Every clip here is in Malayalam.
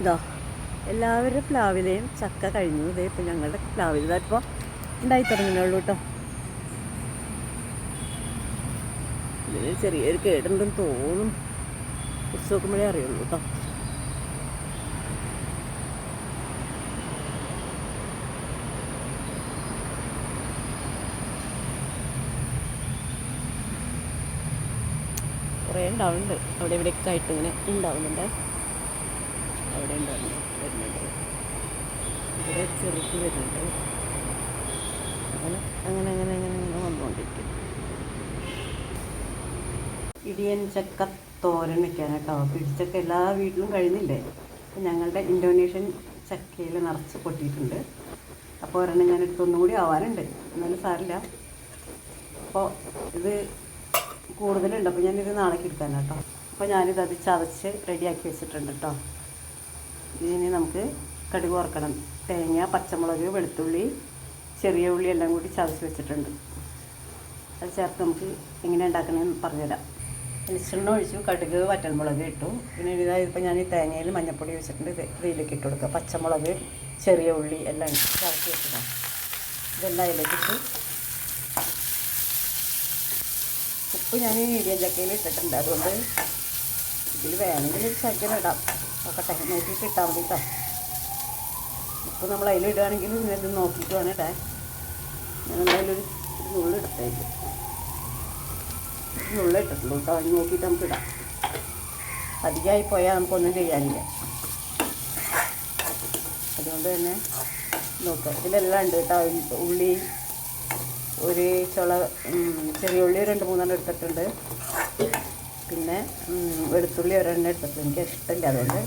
ഇതാ എല്ലാവരുടെ പ്ലാവിലെയും ചക്ക കഴിഞ്ഞു. ഇതേ ഇപ്പം ഞങ്ങളുടെ പ്ലാവിൽ ഇതായിപ്പോൾ ഉണ്ടായി തുടങ്ങുന്നുള്ളൂ കേട്ടോ ഇതിന് ചെറിയൊരു കേടുണ്ടെന്ന് തോന്നും. കുറിച്ച് നോക്കുമ്പോഴേ അറിയുള്ളൂ കേട്ടോ കുറേ ഉണ്ടാവുന്നുണ്ട്. അവിടെ ഇവിടെയൊക്കെ ആയിട്ട് ഇങ്ങനെ ഉണ്ടാവുന്നുണ്ട്. അവിടെ ഉണ്ടായിരുന്നു. വരുന്നുണ്ട്. ഇവിടെ ചെറുത്ത് വരുന്നുണ്ട്. അങ്ങനെ അങ്ങനെ അങ്ങനെ അങ്ങനെ അങ്ങനെ വന്നുകൊണ്ടിരിക്കും ഇടിയൻ ചക്ക തോരൻ വെക്കാൻ കേട്ടോ. പിടിച്ചക്ക എല്ലാ വീട്ടിലും കഴിഞ്ഞില്ലേ അപ്പം ഞങ്ങളുടെ ഇൻഡോനേഷ്യൻ ചക്കയിൽ നിറച്ച് പൊട്ടിയിട്ടുണ്ട്. അപ്പോൾ ഒരെണ്ണം ഞാൻ എടുത്ത് ഒന്നും കൂടി ആവാനുണ്ട്. എന്നാലും സാരില്ല അപ്പോൾ ഇത് കൂടുതലുണ്ട്. അപ്പോൾ ഞാനിത് നാളേക്ക് എടുക്കാൻ കേട്ടോ. അപ്പോൾ ഞാനിത് അത് ചതച്ച് റെഡിയാക്കി വെച്ചിട്ടുണ്ട് കേട്ടോ. ഇതിന് നമുക്ക് കടുക് വറക്കണം. തേങ്ങ പച്ചമുളക് വെളുത്തുള്ളി ചെറിയ ഉള്ളി എല്ലാം കൂടി ചതച്ച് വെച്ചിട്ടുണ്ട്. അത് ചേർത്ത് നമുക്ക് എങ്ങനെ ഉണ്ടാക്കണമെന്ന് പറഞ്ഞുതരാം. വെളിച്ചെണ്ണ ഒഴിച്ചു കടുക് വറ്റൽമുളക് ഇട്ടു. പിന്നെ ഇതായത് ഇപ്പോൾ ഞാൻ ഈ തേങ്ങയിൽ മഞ്ഞപ്പൊടി വെച്ചിട്ടുണ്ട് ഇത് ഇതിലേക്ക് ഇട്ട് കൊടുക്കുക. പച്ചമുളക് ചെറിയ ഉള്ളി എല്ലാം ചതച്ച് വെച്ചിടാം ഇതെല്ലാം അതിലേക്ക് ഇട്ട്. ഉപ്പ് ഞാൻ മീഡിയം ചക്കയിൽ ഇട്ടിട്ടുണ്ട്. അതുകൊണ്ട് ഇതിൽ വേണമെങ്കിൽ ഒരു ശകലം ഇടാം. നോക്കട്ടെ നോക്കിയിട്ട് ഇട്ടാൽ മതി കേട്ടോ ഉപ്പ് നമ്മൾ അതിൽ ഇടുകയാണെങ്കിൽ ഇത് നോക്കിയിട്ട് വേണം ഇടാൻ. ഞാൻ എന്തായാലും ഒരു ഒരു നുള്ളി ഇടത്തേക്ക് നുള്ളി ഇട്ടിട്ടുള്ളൂ കേട്ടോ അത് നോക്കിയിട്ട് നമുക്ക് ഇടാം. അധികമായി പോയാൽ നമുക്കൊന്നും ചെയ്യാനില്ല. അതുകൊണ്ട് തന്നെ നോക്കാം ഇതിലെല്ലാം ഉണ്ട് കേട്ടോ ഉള്ളി ഒരു ചുള ചെറിയ ഉള്ളി രണ്ട് മൂന്നെണ്ണം എടുത്തിട്ടുണ്ട്. പിന്നെ വെളുത്തുള്ളി ഒരെണ്ണം എടുത്തപ്പോൾ എനിക്ക് ഇഷ്ടമില്ല അതുകൊണ്ട്.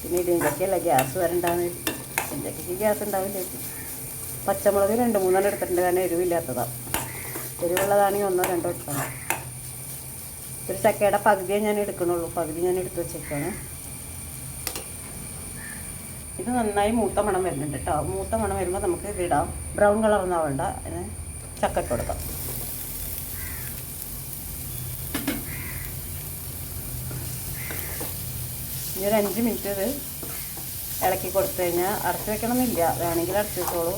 പിന്നെ ഇടിയഞ്ചക്കല്ല ഗ്യാസ് വരണ്ടാന്ന് ഇടിയഞ്ചക്കയ്ക്ക് ഗ്യാസ് ഉണ്ടാവില്ലേ പച്ചമുളക് രണ്ട് മൂന്നെണ്ണം എടുത്തിട്ടുണ്ട്. കാരണം എരിവില്ലാത്തതാണ് എരിവുള്ളതാണെങ്കിൽ ഒന്നോ രണ്ടോ എടുക്കണം. ഒരു ചക്കയുടെ പകുതിയേ ഞാൻ എടുക്കണുള്ളൂ. പകുതി ഞാൻ എടുത്ത് വെച്ചേക്കാണ്. ഇത് നന്നായി മൂത്ത മണം വരുന്നുണ്ട് കേട്ടോ. മൂത്ത മണം വരുമ്പോൾ നമുക്ക് ഇതിടാം ബ്രൗൺ കളർ ഒന്നാവണ്ട അതിന് ചക്ക കൊടുക്കാം. ഇനി ഒരു അഞ്ച് മിനിറ്റ് ഇത് ഇളക്കി കൊടുത്തു കഴിഞ്ഞാൽ അടച്ചു വെക്കണമെന്നില്ല. വേണമെങ്കിൽ അടച്ചു വെച്ചോളൂ.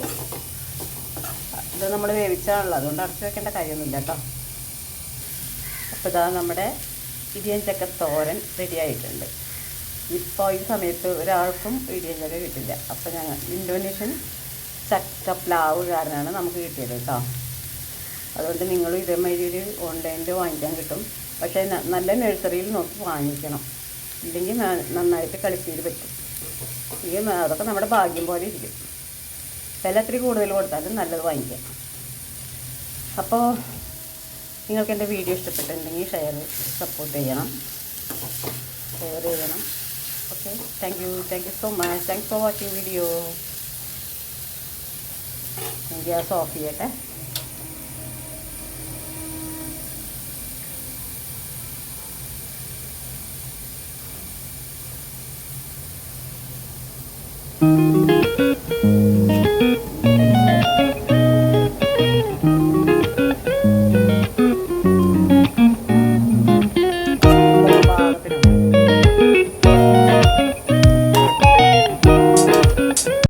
ഇത് നമ്മൾ വേവിച്ചാണല്ലോ. അതുകൊണ്ട് അടച്ചു വെക്കേണ്ട കാര്യമൊന്നുമില്ല കേട്ടോ. അപ്പോൾ ഇതാ നമ്മുടെ ഇടിയൻ ചക്ക തോരൻ റെഡിയായിട്ടുണ്ട് ഇപ്പോൾ ഈ സമയത്ത് ഒരാൾക്കും ഇടിയൻ ചക്ക കിട്ടില്ല. അപ്പോൾ ഞങ്ങൾ ഇൻഡോനേഷ്യൻ ചക്ക പ്ലാവ് കാരനാണ് നമുക്ക് കിട്ടിയത് കേട്ടോ. അതുകൊണ്ട് നിങ്ങളും ഇതേമാതിരി ഒരു ഓൺലൈനിൽ വാങ്ങിക്കാൻ കിട്ടും. പക്ഷേ നല്ല നഴ്സറിയിൽ നോക്കി വാങ്ങിക്കണം. ഇല്ലെങ്കിൽ നന്നായിട്ട് കളിപ്പീര് പറ്റും. ഈ അതൊക്കെ നമ്മുടെ ഭാഗ്യം പോലെ ഇരിക്കും. വില ഇത്തിരി കൂടുതൽ കൊടുത്താലും നല്ലത് വാങ്ങിക്കാം. അപ്പോൾ നിങ്ങൾക്ക് എന്റെ വീഡിയോ ഇഷ്ടപ്പെട്ടിട്ടുണ്ടെങ്കിൽ ഷെയർ സപ്പോർട്ട് ചെയ്യണം. ഷെയർ ചെയ്യണം. Okay thank you thank you so much thanks for watching video gas off ചെയ്യട്ടെ